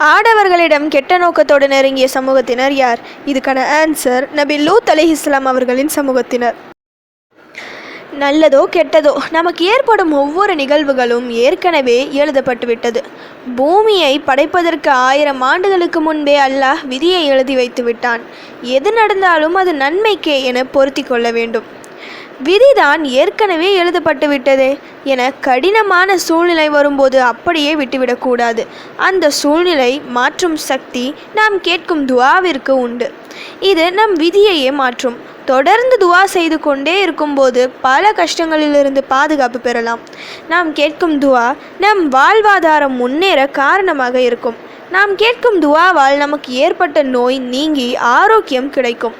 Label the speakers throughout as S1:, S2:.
S1: ஆடவர்களிடம் கெட்ட நோக்கத்தோடு நெருங்கிய சமூகத்தினர் யார்? இதுக்கான ஆன்சர் நபி லூத் அலி இஸ்லாம் அவர்களின் சமூகத்தினர். நல்லதோ கெட்டதோ நமக்கு ஏற்படும் ஒவ்வொரு நிகழ்வுகளும் ஏற்கனவே எழுதப்பட்டுவிட்டது பூமியை படைப்பதற்கு ஆயிரம் ஆண்டுகளுக்கு முன்பே அல்லாஹ் விதியை எழுதி வைத்து விட்டான். எது நடந்தாலும் அது நன்மைக்கே என பொருத்தி கொள்ள வேண்டும். விதிதான் ஏற்கனவே எழுதப்பட்டு விட்டதே என கடினமான சூழ்நிலை வரும்போது அப்படியே விட்டுவிடக்கூடாது அந்த சூழ்நிலை மாற்றும் சக்தி நாம் கேட்கும் துவாவிற்கு உண்டு. இது நம் விதியையே மாற்றும். தொடர்ந்து துவா செய்து கொண்டே இருக்கும்போது பல கஷ்டங்களிலிருந்து பாதுகாப்பு பெறலாம். நாம் கேட்கும் துவா நம் வாழ்வாதாரம் முன்னேற காரணமாக இருக்கும். நாம் கேட்கும் துவாவால் நமக்கு ஏற்பட்ட நோய் நீங்கி ஆரோக்கியம் கிடைக்கும்.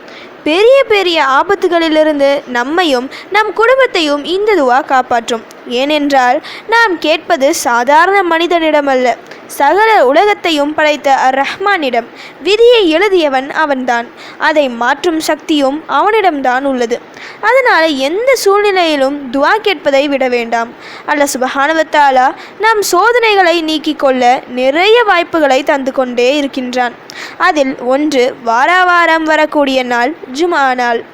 S1: பெரிய பெரிய ஆபத்துகளிலிருந்து நம்மையும் நம் குடும்பத்தையும் இந்த துவா காப்பாற்றும். ஏனென்றால் நாம் கேட்பது சாதாரண மனிதனிடமல்ல. சகல உலகத்தையும் படைத்த அர் ரஹ்மானிடம் விதியை எழுதியவன் அவன்தான். அதை மாற்றும் சக்தியும் அவனிடம்தான் உள்ளது. அதனால் எந்த சூழ்நிலையிலும் துவா கேட்பதை விட வேண்டாம். அல்ல சுபஹானவத்தாலா நம் சோதனைகளை நீக்கிக் கொள்ள நிறைய வாய்ப்புகளை தந்து கொண்டே இருக்கின்றான். அதில் ஒன்று வாராவாரம் வரக்கூடிய நாள் ஜுமா நாள்.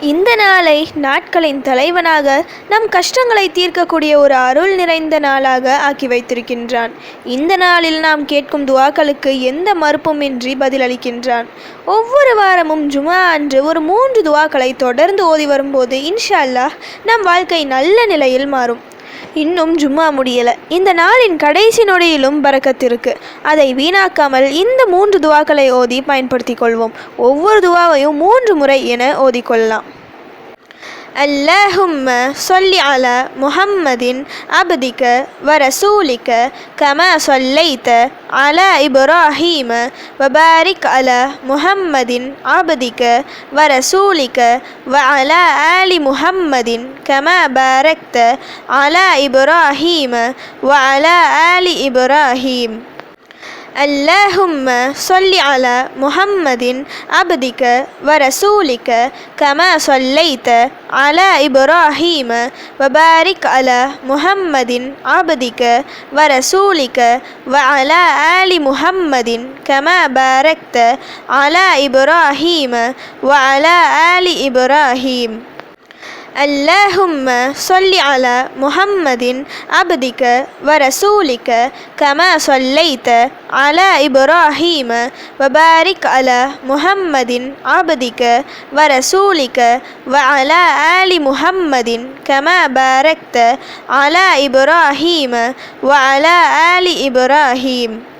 S1: இந்த நாளை நாட்களின் தலைவனாக நம் கஷ்டங்களை தீர்க்கக்கூடிய ஒரு அருள் நிறைந்த நாளாக ஆக்கி வைத்திருக்கின்றான். இந்த நாளில் நாம் கேட்கும் துவாக்களுக்கு எந்த மறுப்புமின்றி பதிலளிக்கின்றான். ஒவ்வொரு வாரமும் ஜுமா அன்று ஒரு மூன்று துவாக்களை தொடர்ந்து ஓதி வரும்போது இன்ஷா அல்லாஹ் நம் வாழ்க்கை நல்ல நிலையில் மாறும். இன்னும் ஜும்மா முடியல. இந்த நாளின் கடைசி நொடியிலும் பறக்கத்திருக்கு அதை வீணாக்காமல் இந்த மூன்று துவாக்களை ஓதி பயன்படுத்திக் கொள்வோம். ஒவ்வொரு துவாவையும் மூன்று முறை என ஓதிக்கொள்ளலாம். اللهم صل على محمد عبدك ورسولك كما صليت على إبراهيم وبارك على محمد عبدك ورسولك وعلى آل محمد كما باركت على إبراهيم وعلى آل إبراهيم. اللهم صل على محمد عبدك ورسولك كما صليت على إبراهيم وبارك على محمد عبدك ورسولك وعلى آل محمد كما باركت على إبراهيم وعلى آل إبراهيم. اللهم صل على محمد عبدك ورسولك كما صليت على إبراهيم وبارك على محمد عبدك ورسولك وعلى آل محمد كما باركت على إبراهيم وعلى آل إبراهيم.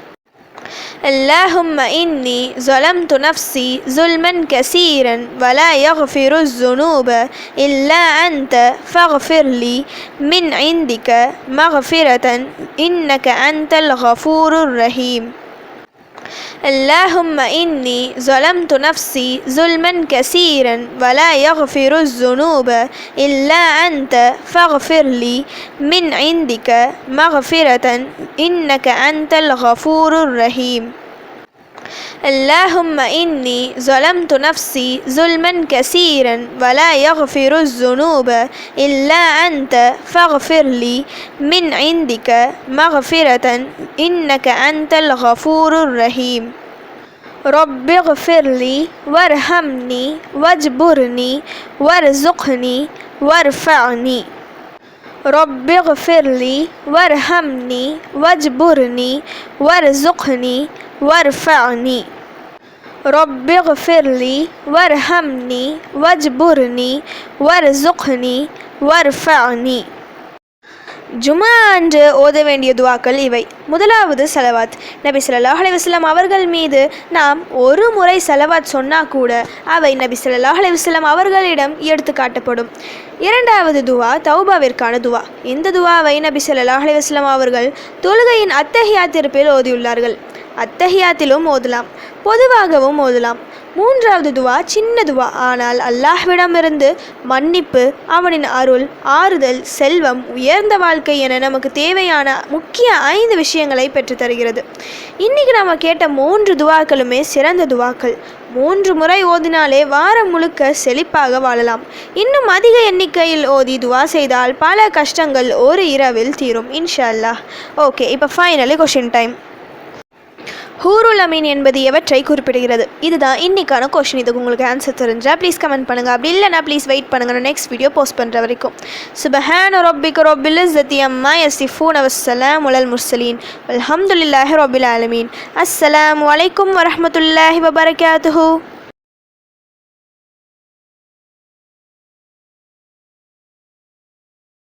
S1: اللهم إني ظلمت نفسي ظلما كثيرا ولا يغفر الذنوب إلا أنت فاغفر لي. من عندك مغفرة إنك أنت الغفور الرحيم. اللهم إني ظلمت نفسي ظلما كثيرا ولا يغفر الذنوب إلا أنت فاغفر لي. من عندك مغفرة إنك أنت الغفور الرحيم. اللهم إني ظلمت نفسي ظلما كثيرا ولا يغفر الذنوب إلا أنت فاغفر لي. من عندك مغفرة إنك أنت الغفور الرحيم. رب اغفر لي وارحمني واجبرني وارزقني وارفعني. رب اغفر لي وارحمني واجبرني وارزقني وارفعني رب اغفر لي وارحمني واجبرني وارزقني وارفعني ஜுமா அன்று ஓத வேண்டிய துவாக்கள் இவை முதலாவது சலவாத் நபி ஸல்லல்லாஹு அலைஹி வஸல்லம் அவர்கள் மீது நாம் ஒரு முறை சலவாத் சொன்னா கூட அவை நபி ஸல்லல்லாஹு அலைஹி வஸல்லம் அவர்களிடம் எடுத்து காட்டப்படும் இரண்டாவது துவா தௌபாவிற்கான துவா இந்த துவாவை நபி ஸல்லல்லாஹு அலைஹி வஸல்லம் அவர்கள் தொழுகையின் அத்தஹியாத்திருப்பில் ஓதியுள்ளார்கள் அத்தஹியாத்திலும் ஓதலாம். பொதுவாகவும் ஓதலாம். மூன்றாவது துவா சின்ன துவா. ஆனால் அல்லாஹ்விடமிருந்து மன்னிப்பு அவனின் அருள் ஆறுதல் செல்வம் உயர்ந்த வாழ்க்கை என நமக்கு தேவையான முக்கிய ஐந்து விஷயங்களை பெற்று தருகிறது. இன்றைக்கி நம்ம கேட்ட மூன்று துவாக்களுமே சிறந்த துவாக்கள். மூன்று முறை ஓதினாலே வாரம் முழுக்க செழிப்பாக வாழலாம். இன்னும் அதிக எண்ணிக்கையில் ஓதி துவா செய்தால் பல கஷ்டங்கள் ஒரு இரவில் தீரும் இன்ஷா அல்லாஹ். ஓகே இப்போ ஃபைனலி கொஷின் டைம் ஹூருல் அமீன் என்பது எவற்றை குறிப்பிடுகிறது? இதுதான் இன்னைக்கான கொஷின் இதுக்கு உங்களுக்கு ஆன்சர் தெரிஞ்சால் ப்ளீஸ் கமெண்ட் பண்ணுங்கள் அப்படி இல்லைனா ப்ளீஸ் வெயிட் பண்ணுங்கள் நான் நெக்ஸ்ட் வீடியோ போஸ்ட் பண்ணுற வரைக்கும். சுபஹான் ரொபிக் ரொபில் ஜத்தி அம்மா யசிஃபூன் அவசலாம் உலல் முர்சலீன் அல்ஹம்துலில்லாஹி ரொபில் ஆலமீன். அஸ்ஸலாமு அலைக்கும் வரஹ்மத்துல்லாஹி வபரகாத்துஹு.